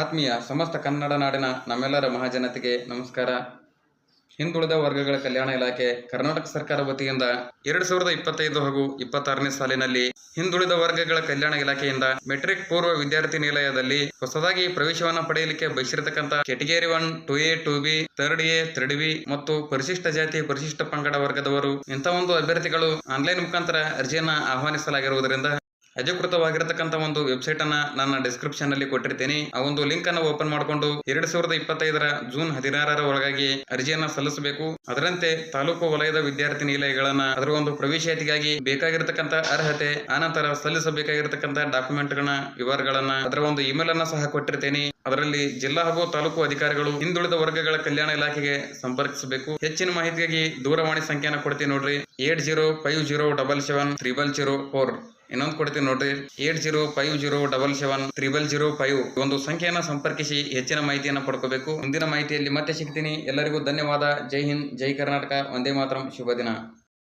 ಆತ್ಮೀಯ ಸಮಸ್ತ ಕನ್ನಡ ನಾಡಿನ ನಮ್ಮೆಲ್ಲರ ಮಹಾಜನತೆಗೆ ನಮಸ್ಕಾರ. ಹಿಂದುಳಿದ ವರ್ಗಗಳ ಕಲ್ಯಾಣ ಇಲಾಖೆ ಕರ್ನಾಟಕ ಸರ್ಕಾರ ವತಿಯಿಂದ ಎರಡ್ ಸಾವಿರದ ಇಪ್ಪತ್ತೈದು ಹಾಗೂ ಇಪ್ಪತ್ತಾರನೇ ಸಾಲಿನಲ್ಲಿ ಹಿಂದುಳಿದ ವರ್ಗಗಳ ಕಲ್ಯಾಣ ಇಲಾಖೆಯಿಂದ ಮೆಟ್ರಿಕ್ ಪೂರ್ವ ವಿದ್ಯಾರ್ಥಿ ನಿಲಯದಲ್ಲಿ ಹೊಸದಾಗಿ ಪ್ರವೇಶವನ್ನ ಪಡೆಯಲಿಕ್ಕೆ ಬಯಸಿರತಕ್ಕಂಥ category one, two A, two B, third A, third B ಮತ್ತು ಪರಿಶಿಷ್ಟ ಜಾತಿ, ಪರಿಶಿಷ್ಟ ಪಂಗಡ ವರ್ಗದವರು ಇಂಥ ಒಂದು ಅಭ್ಯರ್ಥಿಗಳು ಆನ್ಲೈನ್ ಮುಖಾಂತರ ಅರ್ಜಿಯನ್ನ ಆಹ್ವಾನಿಸಲಾಗಿರುವುದರಿಂದ ಅಧಿಕೃತವಾಗಿರತಕ್ಕಂತ ಒಂದು ವೆಬ್ಸೈಟ್ ಅನ್ನ ನನ್ನ ಡಿಸ್ಕ್ರಿಪ್ಷನ್ ಅಲ್ಲಿ ಕೊಟ್ಟಿರ್ತೀನಿ. ಆ ಒಂದು ಲಿಂಕ್ ಅನ್ನು ಓಪನ್ ಮಾಡಿಕೊಂಡು ಎರಡ್ ಸಾವಿರದ ಇಪ್ಪತ್ತೈದರ ಜೂನ್ ಹದಿನಾರರ ಒಳಗಾಗಿ ಅರ್ಜಿಯನ್ನ ಸಲ್ಲಿಸಬೇಕು. ಅದರಂತೆ ತಾಲೂಕು ವಲಯದ ವಿದ್ಯಾರ್ಥಿ ನಿಲಯಗಳನ್ನ ಅದರ ಒಂದು ಪ್ರವೇಶಾತಿಗಾಗಿ ಬೇಕಾಗಿರತಕ್ಕಂತ ಅರ್ಹತೆ ಆನಂತರ ಸಲ್ಲಿಸಬೇಕಾಗಿರತಕ್ಕಂತ ಡಾಕ್ಯುಮೆಂಟ್ ಗಳನ್ನ ವಿವರಗಳನ್ನ ಅದರ ಒಂದು ಇಮೇಲ್ ಅನ್ನ ಸಹ ಕೊಟ್ಟಿರ್ತೇನೆ. ಅದರಲ್ಲಿ ಜಿಲ್ಲಾ ಹಾಗೂ ತಾಲೂಕು ಅಧಿಕಾರಿಗಳು ಹಿಂದುಳಿದ ವರ್ಗಗಳ ಕಲ್ಯಾಣ ಇಲಾಖೆಗೆ ಸಂಪರ್ಕಿಸಬೇಕು. ಹೆಚ್ಚಿನ ಮಾಹಿತಿಗಾಗಿ ದೂರವಾಣಿ ಸಂಖ್ಯೆಯನ್ನು ಕೊಡ್ತೀನಿ ನೋಡ್ರಿ. Eight zero five zero double seven triple zero four. ಇನ್ನೊಂದು ಕೊಡ್ತೀನಿ ನೋಡ್ರಿ. Eight zero five zero double seven triple zero five ಒಂದು ಸಂಖ್ಯೆಯನ್ನು ಸಂಪರ್ಕಿಸಿ ಹೆಚ್ಚಿನ ಮಾಹಿತಿಯನ್ನು ಪಡ್ಕೋಬೇಕು. ಮುಂದಿನ ಮಾಹಿತಿಯಲ್ಲಿ ಮತ್ತೆ ಸಿಗ್ತೀನಿ. ಎಲ್ಲರಿಗೂ ಧನ್ಯವಾದ. ಜೈ ಹಿಂದ್, ಜೈ ಕರ್ನಾಟಕ. ಒಂದೇ ಮಾತ್ರ. ಶುಭ ದಿನ.